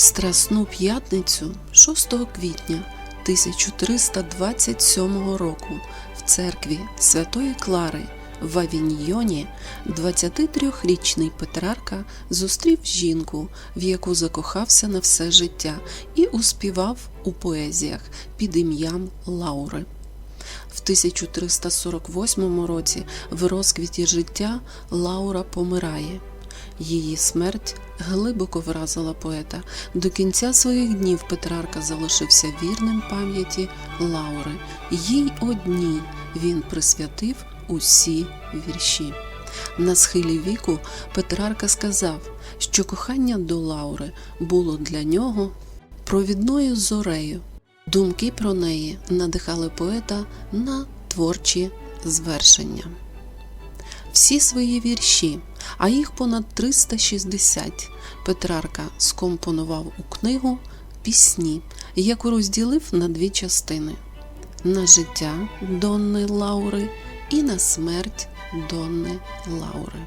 Страсну п'ятницю 6 квітня 1327 року в церкві Святої Клари в Авіньйоні 23-річний Петрарка зустрів жінку, в яку закохався на все життя, і успівав у поезіях під ім'ям Лаури. В 1348 році в розквіті життя Лаура помирає. Її смерть глибоко вразила поета. До кінця своїх днів Петрарка залишився вірним пам'яті Лаури. Їй одній він присвятив усі вірші. На схилі віку Петрарка сказав, що кохання до Лаури було для нього провідною зорею. Думки про неї надихали поета на творчі звершення. Всі свої вірші, а їх понад 360, Петрарка скомпонував у книгу Пісні, яку розділив на дві частини: на життя Донни Лаури і на смерть Донни Лаури.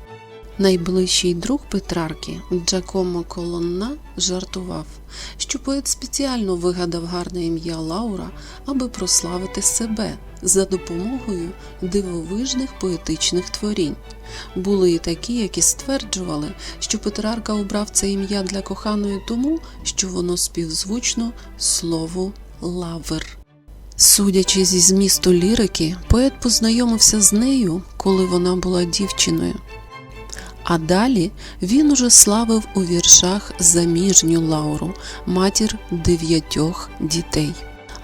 Найближчий друг Петрарки Джакомо Колонна жартував, що поет спеціально вигадав гарне ім'я Лаура, аби прославити себе за допомогою дивовижних поетичних творінь. Були і такі, які стверджували, що Петрарка обрав це ім'я для коханої тому, що воно співзвучно слову лавр. Судячи зі змісту лірики, поет познайомився з нею, коли вона була дівчиною. А далі він уже славив у віршах заміжню Лауру, матір дев'ятьох дітей.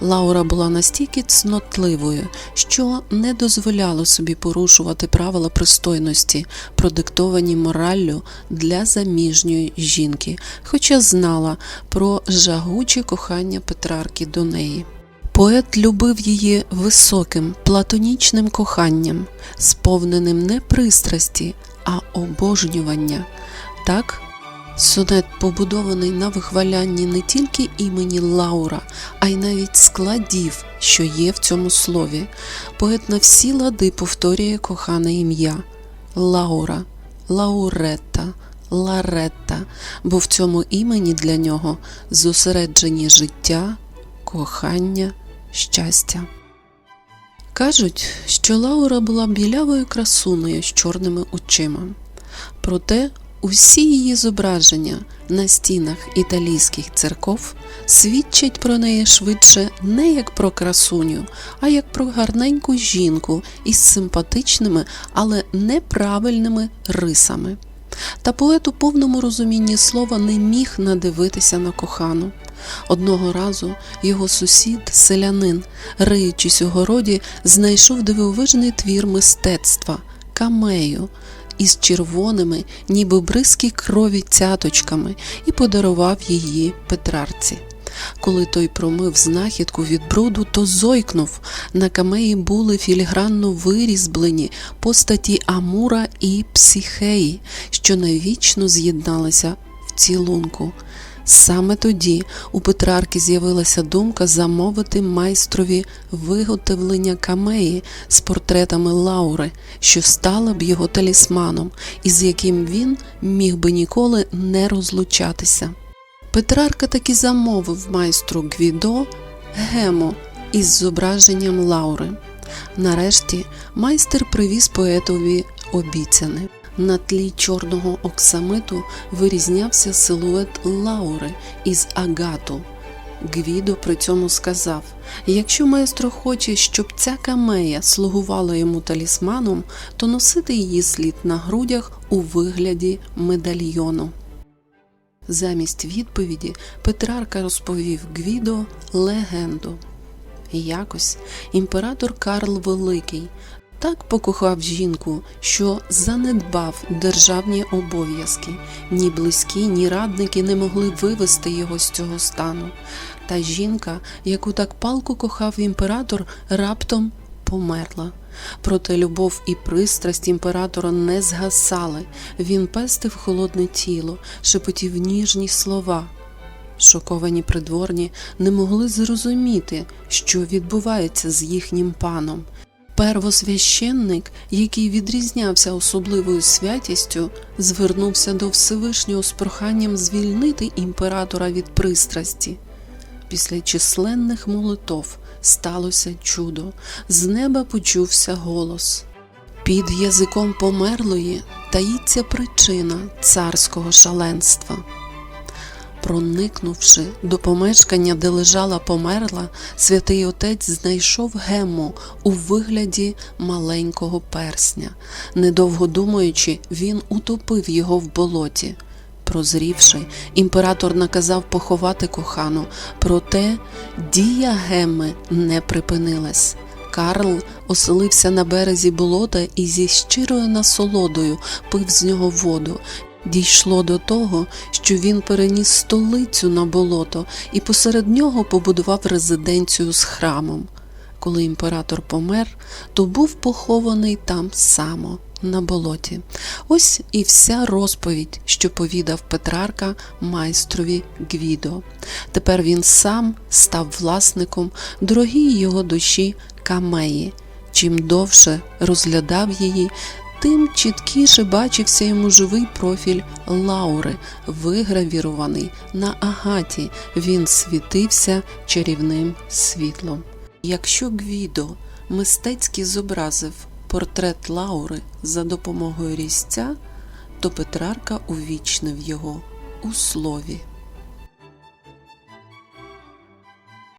Лаура була настільки цнотливою, що не дозволяла собі порушувати правила пристойності, продиктовані мораллю для заміжньої жінки, хоча знала про жагуче кохання Петрарки до неї. Поет любив її високим, платонічним коханням, сповненим не пристрасті, а обожнювання. Так, сонет побудований на вихвалянні не тільки імені Лаура, а й навіть складів, що є в цьому слові. Поет на всі лади повторює кохане ім'я Лаура, Лауретта, Ларетта, бо в цьому імені для нього зосереджені життя, кохання, щастя. Кажуть, що Лаура була білявою красунею з чорними очима. Проте усі її зображення на стінах італійських церков свідчать про неї швидше не як про красуню, а як про гарненьку жінку із симпатичними, але неправильними рисами. Та поет у повному розумінні слова не міг надивитися на кохану. Одного разу його сусід, селянин, риючись у городі, знайшов дивовижний твір мистецтва камею із червоними, ніби бризки крові цяточками, і подарував її Петрарці. Коли той промив знахідку від бруду, то зойкнув. На камеї були філігранно вирізблені постаті Амура і Психеї, що навічно з'єдналися в цілунку. Саме тоді у Петрарки з'явилася думка замовити майстрові виготовлення камеї з портретами Лаури, що стала б його талісманом, і з яким він міг би ніколи не розлучатися. Петрарка таки замовив майстру Гвідо гемо із зображенням Лаури. Нарешті майстер привіз поетові обіцяне. На тлі чорного оксамиту вирізнявся силует Лаури із агату. Гвідо при цьому сказав: якщо майстро хоче, щоб ця камея слугувала йому талісманом, то носити її слід на грудях у вигляді медальйону. Замість відповіді Петрарка розповів Гвідо легенду. Якось імператор Карл Великий так покохав жінку, що занедбав державні обов'язки. Ні близькі, ні радники не могли вивести його з цього стану. Та жінка, яку так палко кохав імператор, раптом померла. Проте любов і пристрасть імператора не згасали. Він пестив холодне тіло, шепотів ніжні слова. Шоковані придворні не могли зрозуміти, що відбувається з їхнім паном. Первосвященник, який відрізнявся особливою святістю, звернувся до Всевишнього з проханням звільнити імператора від пристрасті. Після численних молитов сталося чудо, з неба почувся голос. Під язиком померлої таїться причина царського шаленства. Проникнувши до помешкання, де лежала померла, святий отець знайшов гему у вигляді маленького персня. Недовго думаючи, він утопив його в болоті. Прозрівши, імператор наказав поховати кохану, проте дія геми не припинилась. Карл оселився на березі болота і зі щирою насолодою пив з нього воду. Дійшло до того, що він переніс столицю на болото і посеред нього побудував резиденцію з храмом. Коли імператор помер, то був похований там само, на болоті. Ось і вся розповідь, що повідав Петрарка майстрові Гвідо. Тепер він сам став власником дорогій його душі Камеї. Чим довше розглядав її, тим чіткіше бачився йому живий профіль Лаури, вигравірований на агаті. Він світився чарівним світлом. Якщо Гвідо мистецьки зобразив портрет Лаури за допомогою різця, то Петрарка увічнив його у слові.